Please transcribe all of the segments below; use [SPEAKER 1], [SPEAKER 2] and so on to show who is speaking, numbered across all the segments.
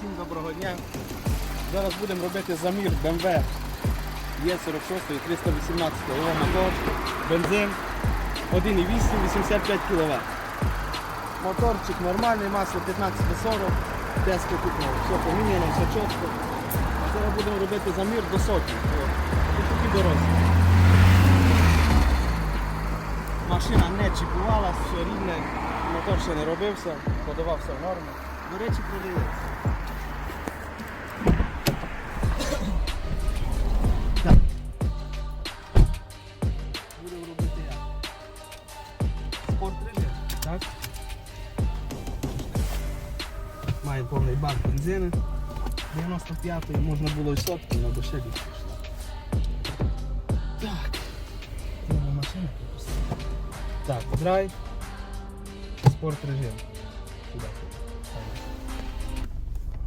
[SPEAKER 1] Всім доброго дня. Зараз будемо робити замір BMW Е46 318 його мотор, бензин 1,8, 85 кВт. Моторчик нормальний, масло 15 до 40, тесто тут ну, все поміняно, все чітко. Зараз будемо робити замір до сотні. Тут такі дорослі. Машина не чіпувалась, все рівне, мотор ще не робився, подавався в норму. До речі, продивився. Так. Має повний бак бензину. 95-ї можна було і сотки, але до ще більше. Так. Треба машину пропустити. Так, драйв. Спорт режим.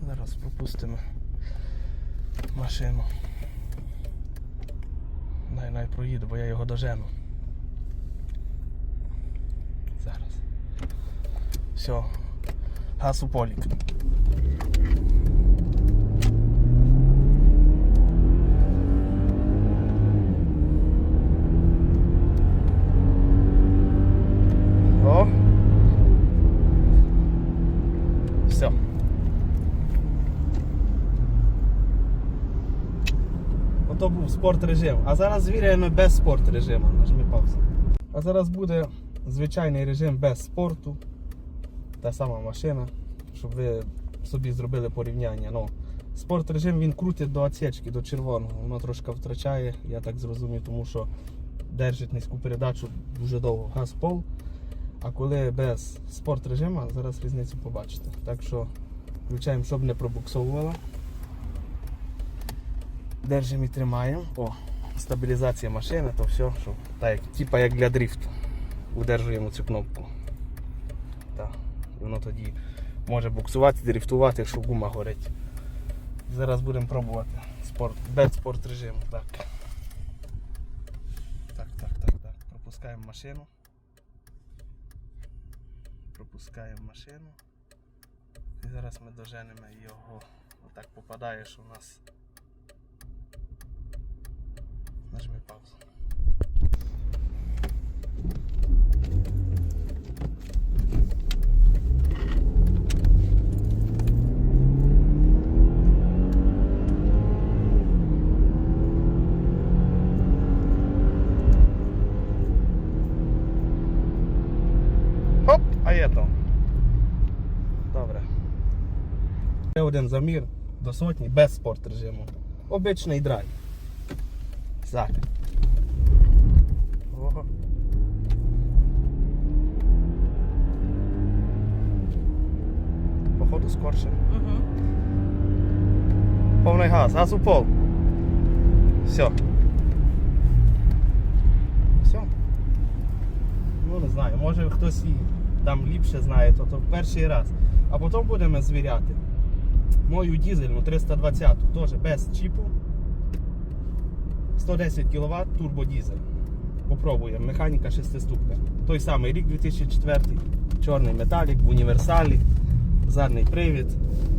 [SPEAKER 1] Зараз пропустимо машину. Дай най проїду, бо я його дожену. Зараз. Все. Газ у полік. О. Був спорт режим. А зараз звіряємо без спорт режиму. Нажми паузу. А зараз буде звичайний режим без спорту. Та сама машина, щоб ви собі зробили порівняння. Ну, спорт режим він крутить до отсечки, до червоного. Воно трошки втрачає, я так зрозумів, тому що держить низьку передачу дуже довго газ пол. А коли без спорт режиму, зараз різницю побачите. Так що включаємо, щоб не пробуксовувало. Держимо і тримаємо. О, стабілізація машини, то все, щоб так, типа як для дрифту. Удержуємо цю кнопку. Воно тоді може буксувати, дрифтувати, якщо гума горить. Зараз будемо пробувати спорт, без спорт режиму. Так. Так, так, так, так. Пропускаємо машину. Пропускаємо машину. І зараз ми доженемо його. Отак попадає, що у нас. Нажми паузу. А то. Добре. Ще один замір до сотні без спорт режиму. Обичний драйв. Так. Ого. Походу скорше. Повний газ, газ у пол. Все. Все. Ну не знаю, може хтось і там ліпше знає, то, то перший раз. А потім будемо звіряти. Мою дізельну 320 теж без чіпу. 110 кВт турбодізель. Попробуємо. Механіка 6 ступка. Той самий рік 2004, чорний металік в універсалі, задній привід.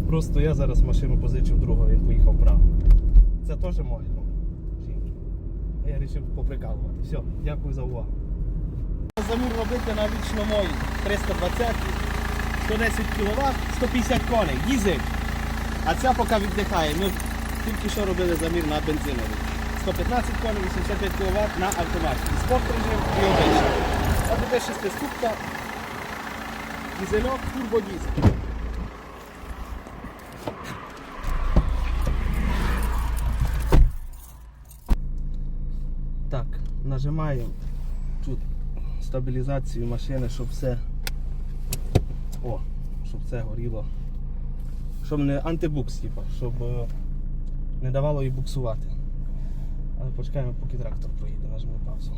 [SPEAKER 1] Просто я зараз машину позичив другого, він поїхав право. Це теж моє. ну, Я вирішив поприкалувати. Все, дякую за увагу. Замір робити на вічно мої 320, 110 кВт, 150 коней, дізель. А ця поки віддихає. Ми тільки що робили замір на бензиновий. 115 коней, 85 кВт на автоматі. І спорт режим і обичний. А буде 6 ступка, дізельок, турбодізель. Так, нажимаємо тут стабілізацію машини, щоб все. О, щоб все горіло. Щоб не антибукс, типу, щоб е, не давало їй буксувати. Але почекаємо, поки трактор проїде, нажмемо паузу.